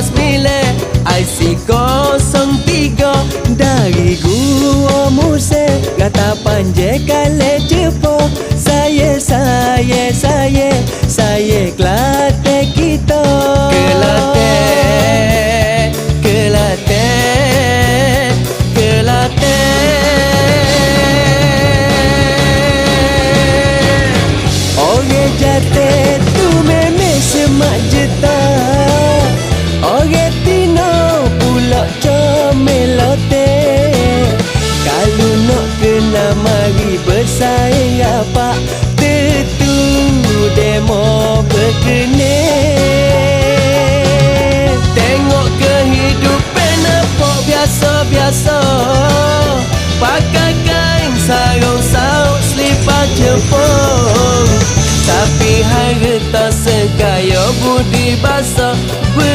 Bos Mile IC 03 Dari gua Muse Kata Panje Kale Cepo. Saya, saya, saya Saya kelate kita. Kelate kelate Klate Oye Jate Tu Meme Semana bersaing apa? Tentu demo berkene Tengok kehidupan apa biasa-biasa. Pakai kain sarung saut selipar jepung Tapi harta segaya budi basa Berlemah